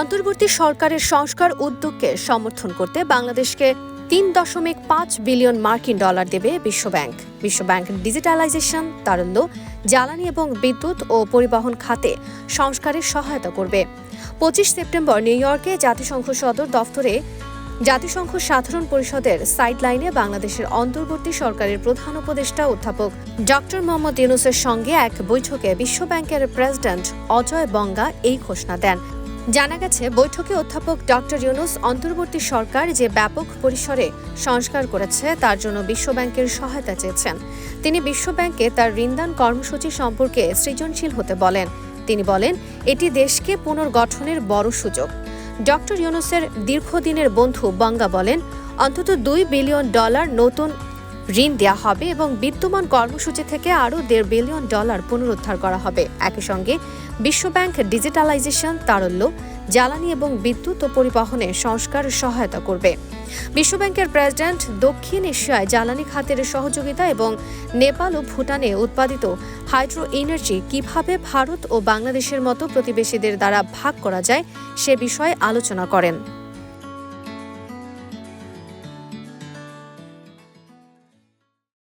অন্তর্বর্তী সরকারের সংস্কার উদ্যোগকে সমর্থন করতে বাংলাদেশকে তিন দশমিক পাঁচ বিলিয়ন মার্কিন ডলার দেবে বিশ্বব্যাংক। বিশ্বব্যাংক ডিজিটালাইজেশন, তারল্য, জ্বালানি এবং বিদ্যুৎ ও পরিবহন খাতে সংস্কারে সহায়তা করবে। পঁচিশ সেপ্টেম্বর নিউ ইয়র্কে জাতিসংঘ সদর দফতরে জাতিসংঘ সাধারণ পরিষদের সাইডলাইনে বাংলাদেশের অন্তর্বর্তী সরকারের প্রধান উপদেষ্টা অধ্যাপক ডক্টর মোহাম্মদ ইউনুসের সঙ্গে এক বৈঠকে বিশ্বব্যাংকের প্রেসিডেন্ট অজয় বঙ্গা এই ঘোষণা দেন। জানা গেছে, বৈঠকে অধ্যাপক ডক্টর ইউনুস অন্তর্বর্তী সরকার যে ব্যাপক পরিসরে সংস্কার করেছে, তার জন্য বিশ্বব্যাংকের সহায়তা চেয়েছেন। তিনি বিশ্বব্যাংকে তার ঋণদান কর্মসূচি সম্পর্কে সৃজনশীল হতে বলেন। তিনি বলেন, এটি দেশকে পুনর্গঠনের বড় সুযোগ। ডক্টর ইউনুসের দীর্ঘদিনের বন্ধু বঙ্গা বলেন, অন্তত দুই বিলিয়ন ডলার নতুন ঋণ দেওয়া হবে এবং বিদ্যমান কর্মসূচি থেকে আরও দেড় বিলিয়ন ডলার পুনরুদ্ধার করা হবে। একই সঙ্গে বিশ্বব্যাংক ডিজিটালাইজেশন, তারল্য, জ্বালানি এবং বিদ্যুৎ ও পরিবহনে সংস্কার সহায়তা করবে। বিশ্বব্যাংকের প্রেসিডেন্ট দক্ষিণ এশিয়ায় জ্বালানি খাতের সহযোগিতা এবং নেপাল ও ভুটানে উৎপাদিত হাইড্রো এনার্জি কীভাবে ভারত ও বাংলাদেশের মতো প্রতিবেশীদের দ্বারা ভাগ করা যায়, সে বিষয়ে আলোচনা করেন।